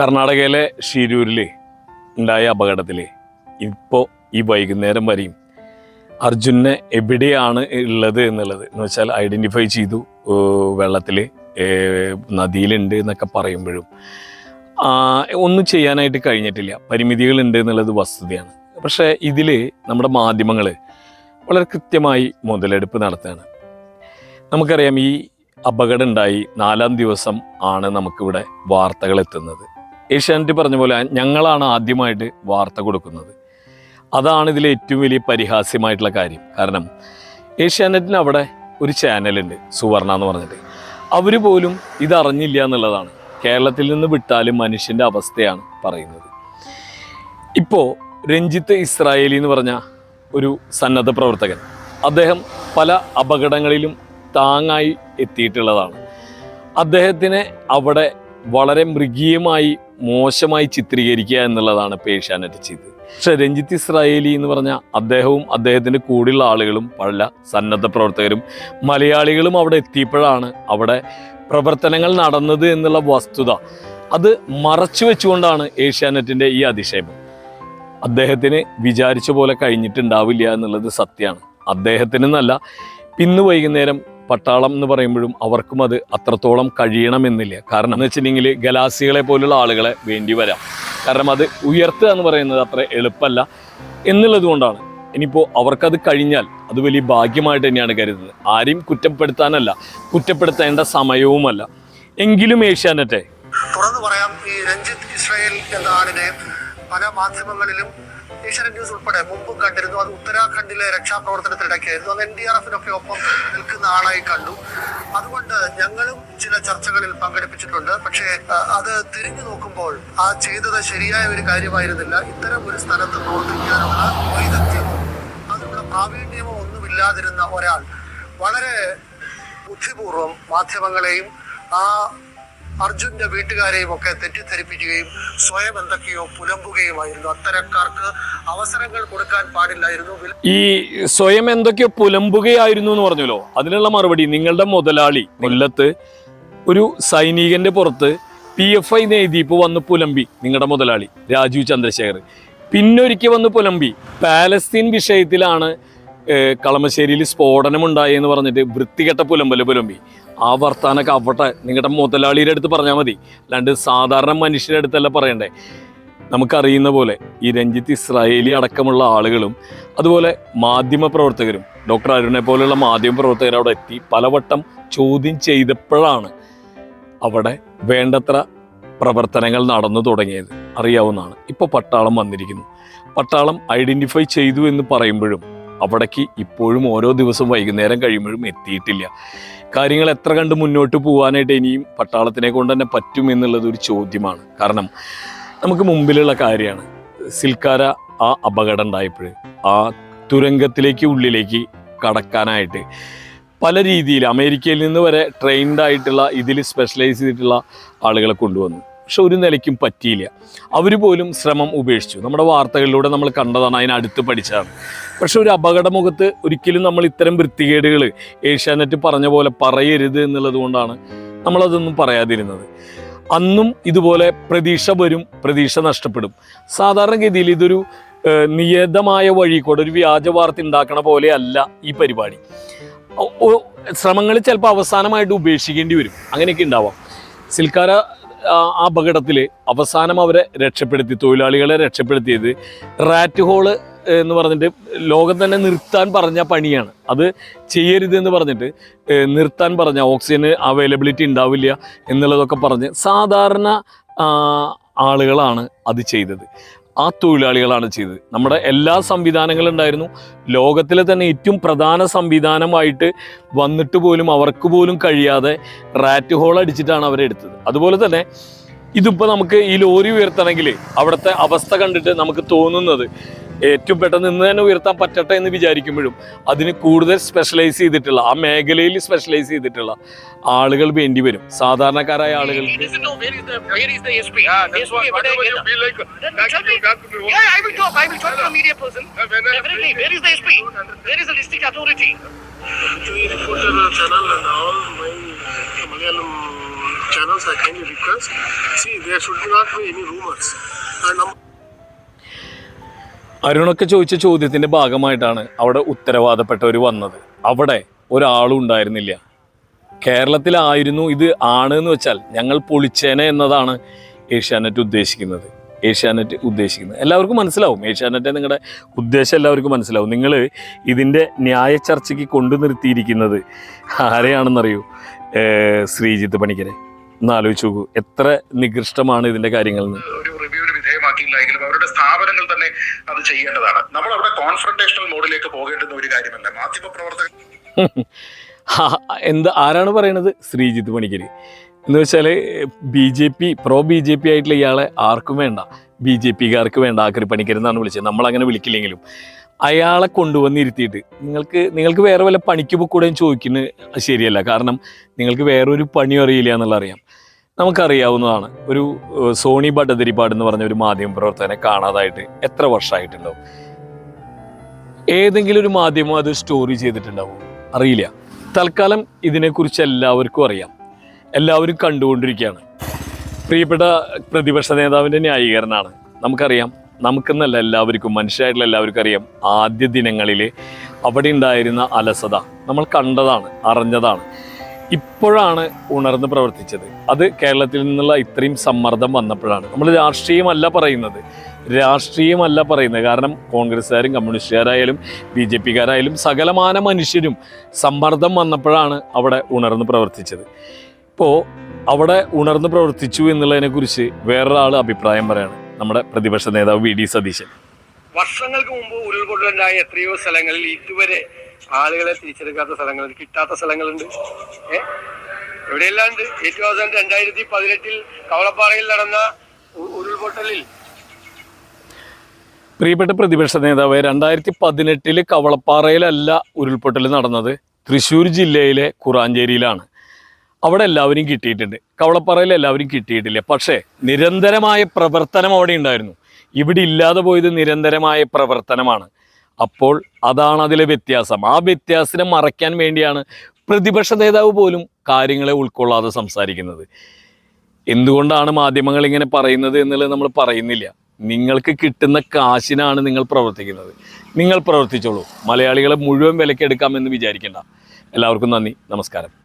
കർണാടകയിലെ ഷിരൂരിൽ ഉണ്ടായ അപകടത്തിൽ ഇപ്പോൾ ഈ വൈകുന്നേരം വരെയും അർജുനെ എവിടെയാണ് ഉള്ളത് എന്നുള്ളത് എന്ന് വെച്ചാൽ ഐഡന്റിഫൈ ചെയ്തു വെള്ളത്തിൽ നദിയിലുണ്ട് എന്നൊക്കെ പറയുമ്പോഴും. ഒന്നും ചെയ്യാനായിട്ട് കഴിഞ്ഞിട്ടില്ല. പരിമിതികളുണ്ട് എന്നുള്ളത് വസ്തുതയാണ്. പക്ഷേ ഇതിൽ നമ്മുടെ മാധ്യമങ്ങൾ വളരെ കൃത്യമായി മുതലെടുപ്പ് നടത്തുകയാണ്. നമുക്കറിയാം ഈ അപകടം ഉണ്ടായി നാലാം ദിവസം ആണ് നമുക്കിവിടെ വാർത്തകൾ എത്തുന്നത് ഏഷ്യാനെറ്റ് പറഞ്ഞ പോലെ ഞങ്ങളാണ് ആദ്യമായിട്ട് വാർത്ത കൊടുക്കുന്നത്. അതാണ് ഇതിലെ ഏറ്റവും വലിയ പരിഹാസ്യമായിട്ടുള്ള കാര്യം. കാരണം ഏഷ്യാനെറ്റിന് അവിടെ ഒരു ചാനലുണ്ട് സുവർണ എന്ന് പറഞ്ഞിട്ട്. അവർ പോലും ഇതറിഞ്ഞില്ല എന്നുള്ളതാണ്. കേരളത്തിൽ നിന്ന് വിട്ടാലും മനുഷ്യന്റെ അവസ്ഥയാണ് പറയുന്നത്. ഇപ്പോൾ രഞ്ജിത്ത് ഇസ്രായേലി എന്ന് പറഞ്ഞ ഒരു സന്നദ്ധ പ്രവർത്തകൻ അദ്ദേഹം പല അപകടങ്ങളിലും താങ്ങായി എത്തിയിട്ടുള്ളതാണ്. അദ്ദേഹത്തിനെ അവിടെ വളരെ മൃഗീയമായി മോശമായി ചിത്രീകരിക്കുക എന്നുള്ളതാണ് പേഷ്യാനറ്റ് ചെയ്തത്. പക്ഷെ രഞ്ജിത്ത് ഇസ്രായേലി എന്ന് പറഞ്ഞ അദ്ദേഹവും അദ്ദേഹത്തിന്റെ കൂടെയുള്ള ആളുകളും പല സന്നദ്ധ പ്രവർത്തകരും മലയാളികളും അവിടെ എത്തിയപ്പോഴാണ് അവിടെ പ്രവർത്തനങ്ങൾ നടന്നത് എന്നുള്ള വസ്തുത. അത് മറച്ചു വെച്ചുകൊണ്ടാണ് ഏഷ്യാനെറ്റിന്റെ ഈ അതിശയം അദ്ദേഹത്തിന് വിചാരിച്ച പോലെ കഴിഞ്ഞിട്ടുണ്ടാവില്ല എന്നുള്ളത് സത്യമാണ്. അദ്ദേഹത്തിന് എന്നല്ല ഇന്ന് വൈകുന്നേരം പട്ടാളം എന്ന് പറയുമ്പോഴും അവർക്കും അത് അത്രത്തോളം കഴിയണമെന്നില്ല. കാരണം എന്ന് വെച്ചിട്ടുണ്ടെങ്കിൽ ഗലാസികളെ പോലുള്ള ആളുകളെ വേണ്ടി വരാം. കാരണം അത് ഉയർത്തുക എന്ന് പറയുന്നത് അത്ര എളുപ്പമല്ല എന്നുള്ളത് കൊണ്ടാണ്. ഇനിയിപ്പോൾ അവർക്കത് കഴിഞ്ഞാൽ അത് വലിയ ഭാഗ്യമായിട്ട് തന്നെയാണ് കരുതുന്നത്. ആരെയും കുറ്റപ്പെടുത്താനല്ല കുറ്റപ്പെടുത്തേണ്ട സമയവുമല്ല. എങ്കിലും ഏഷ്യാനെറ്റെ. തുറന്നു പറയാം ഈ രഞ്ജിത്ത് ഇസ്രായേൽ എന്ന ആളിനെ പല മാധ്യമങ്ങളിലും ഏഷ്യാനെറ്റ് ന്യൂസ് ഉൾപ്പെടെ മുമ്പും കണ്ടിരുന്നു. അത് ഉത്തരാഖണ്ഡിലെ രക്ഷാപ്രവർത്തനത്തിനിടയ്ക്കായിരുന്നു. അത് എൻ ഡി ആർ എഫിനൊക്കെ ഒപ്പം നിൽക്കുന്ന ആളായി കണ്ടു. അതുകൊണ്ട് ഞങ്ങളും ചില ചർച്ചകളിൽ പങ്കെടുപ്പിച്ചിട്ടുണ്ട്. പക്ഷേ അത് തിരിഞ്ഞു നോക്കുമ്പോൾ ആ ചെയ്തത് ശരിയായ ഒരു കാര്യമായിരുന്നില്ല. ഇത്തരം ഒരു സ്ഥലത്ത് പ്രവർത്തിക്കാനുള്ള വൈദഗ്ധ്യമോ അതിനുള്ള പ്രാവീണ്യമോ ഒന്നുമില്ലാതിരുന്ന ഒരാൾ വളരെ ബുദ്ധിപൂർവം മാധ്യമങ്ങളെയും ആ അർജുന്റെ വീട്ടുകാരെയും ഒക്കെ തെറ്റിദ്ധരിപ്പിക്കുകയും സ്വയം എന്തൊക്കെയോ പുലമ്പുകയുമായിരുന്നു. അത്തരക്കാർക്ക് അവസരങ്ങൾ കൊടുക്കാൻ പാടില്ലായിരുന്നു. ഈ സ്വയം എന്തൊക്കെയോ പുലമ്പുകയായിരുന്നു എന്ന് പറഞ്ഞല്ലോ. അതിനുള്ള മറുപടി നിങ്ങളുടെ മുതലാളി കൊല്ലത്ത് ഒരു സൈനികന്റെ പുറത്ത് പി എഫ് ഐ എഴുതിയപ്പോൾ വന്ന് പുലമ്പി നിങ്ങളുടെ മുതലാളി രാജീവ് ചന്ദ്രശേഖർ. പിന്നൊരിക്കൽ വന്ന് പുലമ്പി. പാലസ്തീൻ വിഷയത്തിലാണ് ഏഹ്, സ്ഫോടനമുണ്ടായി എന്ന് പറഞ്ഞിട്ട് വൃത്തികെട്ട പുലമ്പൽ പുലമ്പി. ആ വർത്താനൊക്കെ അവട്ടെ നിങ്ങളുടെ മുതലാളിയുടെ അടുത്ത് പറഞ്ഞാൽ മതി. അല്ലാണ്ട് സാധാരണ മനുഷ്യരുടെ അടുത്തല്ല പറയണ്ടേ. നമുക്കറിയുന്ന പോലെ ഈ രഞ്ജിത്ത് ഇസ്രായേലി അടക്കമുള്ള ആളുകളും അതുപോലെ മാധ്യമ പ്രവർത്തകരും ഡോക്ടർ അരുണെ പോലെയുള്ള മാധ്യമ പ്രവർത്തകർ അവിടെ എത്തി പലവട്ടം ചോദ്യം ചെയ്തപ്പോഴാണ് അവിടെ വേണ്ടത്ര പ്രവർത്തനങ്ങൾ നടന്നു തുടങ്ങിയത്. അറിയാവുന്നതാണ്. ഇപ്പോൾ പട്ടാളം വന്നിരിക്കുന്നു. പട്ടാളം ഐഡന്റിഫൈ ചെയ്തു എന്ന് പറയുമ്പോഴും അവിടേക്ക് ഇപ്പോഴും ഓരോ ദിവസം വൈകുന്നേരം കഴിയുമ്പോഴും എത്തിയിട്ടില്ല. കാര്യങ്ങൾ എത്ര കണ്ട് മുന്നോട്ട് പോകാനായിട്ട് ഇനിയും പട്ടാളത്തിനെ കൊണ്ട് തന്നെ പറ്റും എന്നുള്ളത് ഒരു ചോദ്യമാണ്. കാരണം നമുക്ക് മുമ്പിലുള്ള കാര്യമാണ്. സിൽക്കാര ആ അപകടം ഉണ്ടായപ്പോൾ ആ തുരങ്കത്തിലേക്ക് ഉള്ളിലേക്ക് കടക്കാനായിട്ട് പല രീതിയിൽ അമേരിക്കയിൽ നിന്ന് വരെ ട്രെയിൻഡ് ആയിട്ടുള്ള ഇതിൽ സ്പെഷ്യലൈസ് ചെയ്തിട്ടുള്ള ആളുകളെ കൊണ്ടുവന്നു. പക്ഷെ ഒരു നിലയ്ക്കും പറ്റിയില്ല. അവർ പോലും ശ്രമം ഉപേക്ഷിച്ചു. നമ്മുടെ വാർത്തകളിലൂടെ നമ്മൾ കണ്ടതാണ് അതിനടുത്ത് പഠിച്ചതാണ്. പക്ഷെ ഒരു അപകടമുഖത്ത് ഒരിക്കലും നമ്മൾ ഇത്തരം വൃത്തികേടുകൾ ഏഷ്യാനെറ്റ് പറഞ്ഞ പോലെ പറയരുത് എന്നുള്ളത് കൊണ്ടാണ് നമ്മളതൊന്നും പറയാതിരുന്നത്. അന്നും ഇതുപോലെ പ്രതീക്ഷ വരും പ്രതീക്ഷ നഷ്ടപ്പെടും. സാധാരണഗതിയിൽ ഇതൊരു നിയതമായ വഴി കൂടെ ഒരു വ്യാജ വാർത്ത ഉണ്ടാക്കണ പോലെയല്ല ഈ പരിപാടി. ശ്രമങ്ങൾ ചിലപ്പോൾ അവസാനമായിട്ട് ഉപേക്ഷിക്കേണ്ടി വരും. അങ്ങനെയൊക്കെ ഉണ്ടാവാം. സിൽക്കാര ആ അപകടത്തിൽ അവസാനം അവരെ രക്ഷപ്പെടുത്തി തൊഴിലാളികളെ രക്ഷപ്പെടുത്തിയത് റാറ്റ് ഹോൾ എന്ന് പറഞ്ഞിട്ട് ലോകം തന്നെ നിർത്താൻ പറഞ്ഞ പണിയാണ്. അത് ചെയ്യരുത് എന്ന് പറഞ്ഞിട്ട് നിർത്താൻ പറഞ്ഞ ഓക്സിജന് അവൈലബിലിറ്റി ഉണ്ടാവില്ല എന്നുള്ളതൊക്കെ പറഞ്ഞ് സാധാരണ ആളുകളാണ് അത് ചെയ്തത്. ആ തൊഴിലാളികളാണ് ചെയ്തത്. നമ്മുടെ എല്ലാ സംവിധാനങ്ങളും ഉണ്ടായിരുന്നു. ലോകത്തിലെ തന്നെ ഏറ്റവും പ്രധാന സംവിധാനമായിട്ട് വന്നിട്ട് പോലും അവർക്ക് പോലും കഴിയാതെ റാറ്റ് ഹോൾ അടിച്ചിട്ടാണ് അവരെടുത്തത് അതുപോലെ തന്നെ ഇതിപ്പോൾ നമുക്ക് ഈ ലോറി ഉയർത്തണമെങ്കിൽ അവിടുത്തെ അവസ്ഥ കണ്ടിട്ട് നമുക്ക് തോന്നുന്നത് ഏറ്റവും പെട്ടെന്ന് ഇന്ന് തന്നെ ഉയർത്താൻ പറ്റട്ടെ എന്ന് വിചാരിക്കുമ്പോഴും അതിന് കൂടുതൽ സ്പെഷ്യലൈസ് ചെയ്തിട്ടുള്ള ആ മേഖലയിൽ സ്പെഷ്യലൈസ് ചെയ്തിട്ടുള്ള ആളുകൾ വേണ്ടി വരും. സാധാരണക്കാരായ ആളുകൾ channels I kind request see there should not be any rumours and അരുണൊക്കെ ചോദിച്ച ചോദ്യത്തിന്റെ ഭാഗമായിട്ടാണ് അവിടെ ഉത്തരവാദപ്പെട്ടവർ വന്നത്. അവിടെ ഒരാളും ഉണ്ടായിരുന്നില്ല. കേരളത്തിലായിരുന്നു ഇത് ആണ് എന്ന് വെച്ചാൽ ഞങ്ങൾ പൊളിച്ചേനെ എന്നതാണ് ഏഷ്യാനെറ്റ് ഉദ്ദേശിക്കുന്നത്. ഏഷ്യാനെറ്റ് ഉദ്ദേശിക്കുന്നത്. എല്ലാവർക്കും മനസ്സിലാവും. ഏഷ്യാനെറ്റ് നിങ്ങളുടെ ഉദ്ദേശം എല്ലാവർക്കും മനസ്സിലാവും. നിങ്ങൾ ഇതിന്റെ ന്യായ ചർച്ചയ്ക്ക് കൊണ്ടു നിർത്തിയിരിക്കുന്നത് ആരെയാണെന്നറിയൂ? ശ്രീജിത്ത് പണിക്കരെ. ആലോചിച്ചു നോക്കൂ. എത്ര നികൃഷ്ടമാണ് ഇതിന്റെ റിവ്യൂവിന് വിധേയമാക്കിയില്ല എങ്കിലും അവരുടെ സ്ഥാപനങ്ങൾ തന്നെ അത് ചെയ്യേണ്ടതാണ്. നമ്മൾ അവിടെ കോൺഫ്രണ്ടേഷണൽ മോഡിലേക്ക് പോകേണ്ടുന്ന ഒരു കാര്യമല്ല. മാധ്യമ പ്രവർത്തകർ എന്താ ആരാണ് പറയണത്? ശ്രീജിത്ത് പണിക്കര്. എന്ന് വെച്ചാൽ B J P pro B J P ആയിട്ടുള്ള ഇയാളെ ആർക്കും വേണ്ട. ബി ജെ പിക്കാർക്ക് വേണ്ട ആക്രി പണിക്കരെന്നാണ് വിളിച്ചത്. നമ്മളങ്ങനെ വിളിക്കില്ലെങ്കിലും. അയാളെ കൊണ്ടുവന്നിരുത്തിയിട്ട് നിങ്ങൾക്ക് നിങ്ങൾക്ക് വേറെ വല്ല പണിക്ക് പോയിക്കൂടെയും ചോദിക്കുന്നത് ശരിയല്ല. കാരണം നിങ്ങൾക്ക് വേറൊരു പണിയും അറിയില്ല എന്നുള്ള അറിയാം നമുക്കറിയാവുന്നതാണ്. ഒരു സോണി ഭട്ടതിരിപ്പാട് എന്ന് പറഞ്ഞ ഒരു മാധ്യമ പ്രവർത്തകനെ കാണാതായിട്ട് എത്ര വർഷമായിട്ടുണ്ടാവും? ഏതെങ്കിലും ഒരു മാധ്യമം അത് സ്റ്റോറി ചെയ്തിട്ടുണ്ടാവും? അറിയില്ല. തൽക്കാലം ഇതിനെക്കുറിച്ച് എല്ലാവർക്കും അറിയാം. എല്ലാവരും കണ്ടുകൊണ്ടിരിക്കുകയാണ്. പ്രിയപ്പെട്ട പ്രതിപക്ഷ നേതാവിന്റെ ന്യായീകരണമാണ്. നമുക്കറിയാം. നമുക്കെന്നല്ല എല്ലാവർക്കും മനുഷ്യരായിട്ടുള്ള എല്ലാവർക്കും അറിയാം. ആദ്യ ദിനങ്ങളിൽ അവിടെ ഉണ്ടായിരുന്ന അലസത. നമ്മൾ കണ്ടതാണ് അറിഞ്ഞതാണ്. ഇപ്പോഴാണ് ഉണർന്ന് പ്രവർത്തിച്ചത്. അത് കേരളത്തിൽ നിന്നുള്ള ഇത്രയും സമ്മർദ്ദം വന്നപ്പോഴാണ്. നമ്മൾ രാഷ്ട്രീയമല്ല പറയുന്നത്. രാഷ്ട്രീയമല്ല പറയുന്നത്. കാരണം കോൺഗ്രസ്സുകാരും കമ്മ്യൂണിസ്റ്റുകാരായാലും ബി ജെ പിക്കാരായാലും സകലമാന മനുഷ്യരും സമ്മർദ്ദം വന്നപ്പോഴാണ് അവിടെ ഉണർന്ന് പ്രവർത്തിച്ചത്. ഇപ്പോൾ അവിടെ ഉണർന്ന് പ്രവർത്തിച്ചു എന്നുള്ളതിനെക്കുറിച്ച് വേറൊരാൾ അഭിപ്രായം പറയാണ് നമ്മുടെ പ്രതിപക്ഷ നേതാവ് വി ഡി സതീശൻ. വർഷങ്ങൾക്ക് മുമ്പ് ഉരുൾപൊട്ടലുണ്ടായ എത്രയോ സ്ഥലങ്ങളിൽ ഇതുവരെ ആളുകളെ തിരിച്ചെടുക്കാത്ത സ്ഥലങ്ങളുണ്ട് കിട്ടാത്ത സ്ഥലങ്ങളുണ്ട്. ഏ? എവിടെയെല്ലാം ഉണ്ട് ടു തൗസൻഡ് രണ്ടായിരത്തി പതിനെട്ടിൽ കവളപ്പാറയിൽ നടന്ന ഉരുൾപൊട്ടലിൽ. പ്രിയപ്പെട്ട പ്രതിപക്ഷ നേതാവ് രണ്ടായിരത്തി പതിനെട്ടിൽ കവളപ്പാറയിലല്ല ഉരുൾപൊട്ടൽ നടന്നത്. തൃശ്ശൂർ ജില്ലയിലെ കുറാഞ്ചേരിയിലാണ്. അവിടെ എല്ലാവരും കിട്ടിയിട്ടുണ്ട്. കവളപ്പാറയിൽ എല്ലാവരും കിട്ടിയിട്ടില്ല. പക്ഷേ നിരന്തരമായ പ്രവർത്തനം അവിടെ ഉണ്ടായിരുന്നു. ഇവിടെ ഇല്ലാതെ പോയത് നിരന്തരമായ പ്രവർത്തനമാണ്. അപ്പോൾ അതാണ് അതിലെ വ്യത്യാസം. ആ വ്യത്യാസത്തിനെ മറയ്ക്കാൻ വേണ്ടിയാണ് പ്രതിപക്ഷ നേതാവ് പോലും കാര്യങ്ങളെ ഉൾക്കൊള്ളാതെ സംസാരിക്കുന്നത്. എന്തുകൊണ്ടാണ് മാധ്യമങ്ങൾ ഇങ്ങനെ പറയുന്നത് എന്നുള്ളത് നമ്മൾ പറയുന്നില്ല. നിങ്ങൾക്ക് കിട്ടുന്ന കാശിനാണ് നിങ്ങൾ പ്രവർത്തിക്കുന്നത്. നിങ്ങൾ പ്രവർത്തിച്ചോളൂ. മലയാളികളെ മുഴുവൻ വിലക്കെടുക്കാമെന്ന് വിചാരിക്കേണ്ട. എല്ലാവർക്കും നന്ദി. നമസ്കാരം.